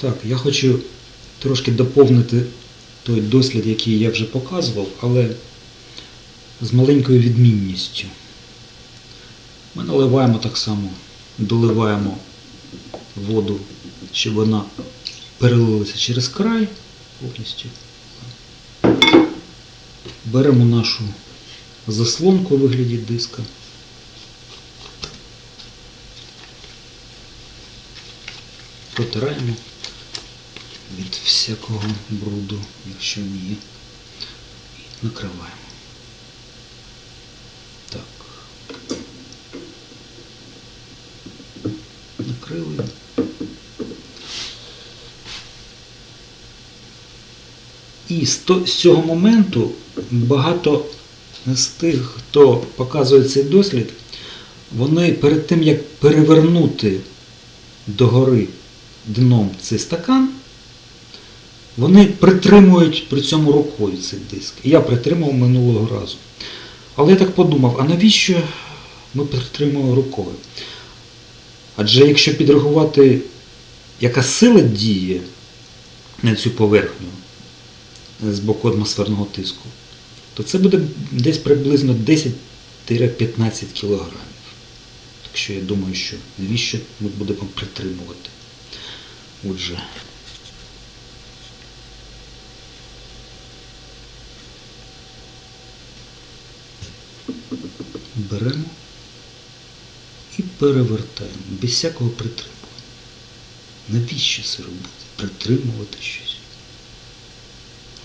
Так, я хочу трошки доповнити той дослід, який я вже показував, але з маленькою відмінністю. Ми наливаємо так само, доливаємо воду, щоб вона перелилася через край повністю. Беремо нашу заслонку у вигляді диска. Протираємо від всякого бруду, якщо він є. І накриваємо. Так. Накрили. І з, цього моменту багато з тих, хто показує цей дослід, вони перед тим, як перевернути догори дном цей стакан, вони притримують при цьому рукою цей диск. Я притримав минулого разу. Але я так подумав, а навіщо ми притримуємо рукою? Адже якщо підрахувати, яка сила діє на цю поверхню з боку атмосферного тиску, то це буде десь приблизно 10-15 кілограмів. Так що я думаю, що навіщо ми будемо притримувати. Отже. Беремо і перевертаємо без всякого притримування. Навіщо це робити? Притримувати щось.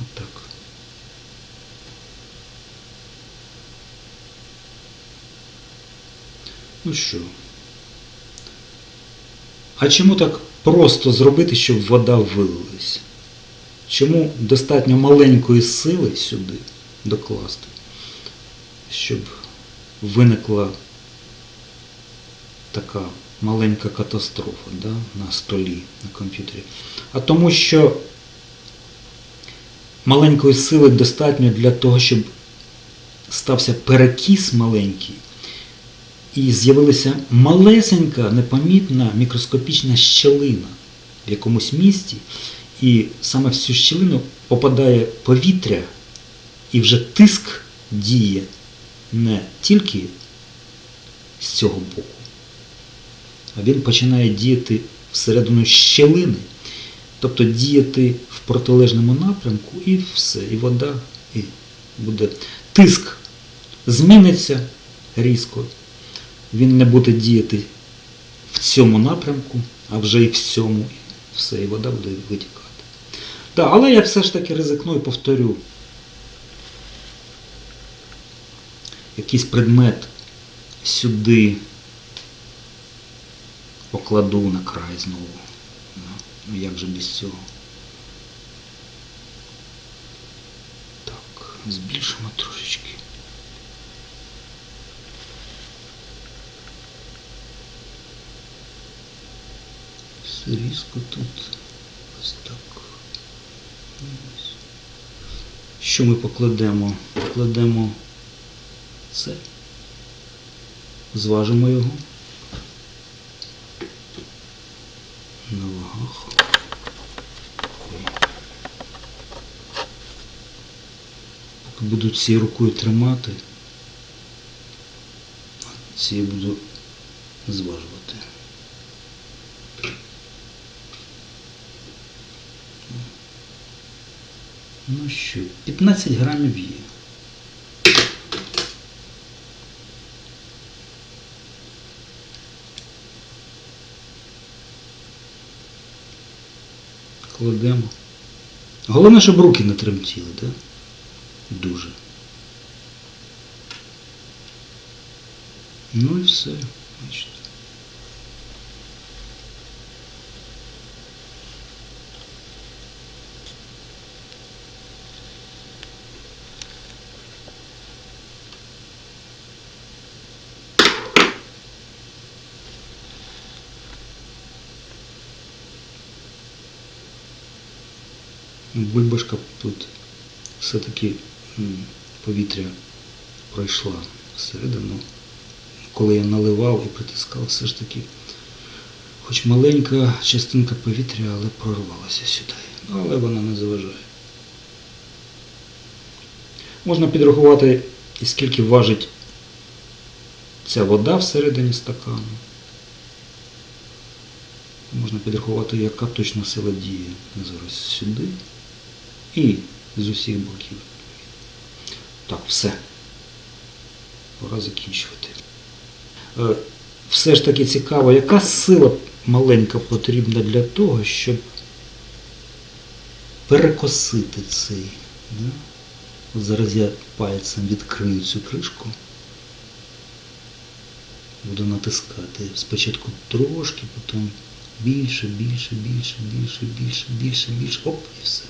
Отак. Ну що? А чому так просто зробити, щоб вода вилилась? Чому достатньо маленької сили сюди докласти, щоб виникла така маленька катастрофа да, на столі, на комп'ютері? А тому що маленької сили достатньо для того, щоб стався перекіс маленький, і з'явилася малесенька, непомітна мікроскопічна щелина в якомусь місці, і саме в цю щілину попадає повітря, і вже тиск діє не тільки з цього боку, а він починає діяти всередину щелини, тобто діяти в протилежному напрямку і все, і вода, і буде тиск зміниться різко він не буде діяти в цьому напрямку, а вже і в цьому, і все, і вода буде витікати. Так, але я все ж таки ризикну і повторю. Якийсь предмет сюди покладу на край знову. Ну, як же без цього? Так, збільшимо трошечки. Все різко тут. Ось так. Ось. Що ми покладемо? Покладемо це. Зважимо його. На вагах. Буду цією рукою тримати, цією буду зважувати. Ну що, 15 грамів є. Кладемо. Головне, щоб руки не тремтіли, так? Дуже. Ну і все. Бачите. Бульбашка тут все-таки повітря пройшла всередину. Коли я наливав і притискав, все ж таки Хоч маленька частинка повітря, але прорвалася сюди. Ну, Але вона не заважає. Можна підрахувати, і скільки важить ця вода всередині стакану. Можна підрахувати, яка точна сила діє зараз сюди і з усіх боків. Так, все. Пора закінчувати. Е, Все ж таки цікаво, яка сила маленька потрібна для того, щоб перекосити цей. Да? От Зараз я пальцем відкрию цю кришку. Буду натискати. Спочатку трошки, потім більше, більше, більше, більше, більше, більше, більше. Оп, і все.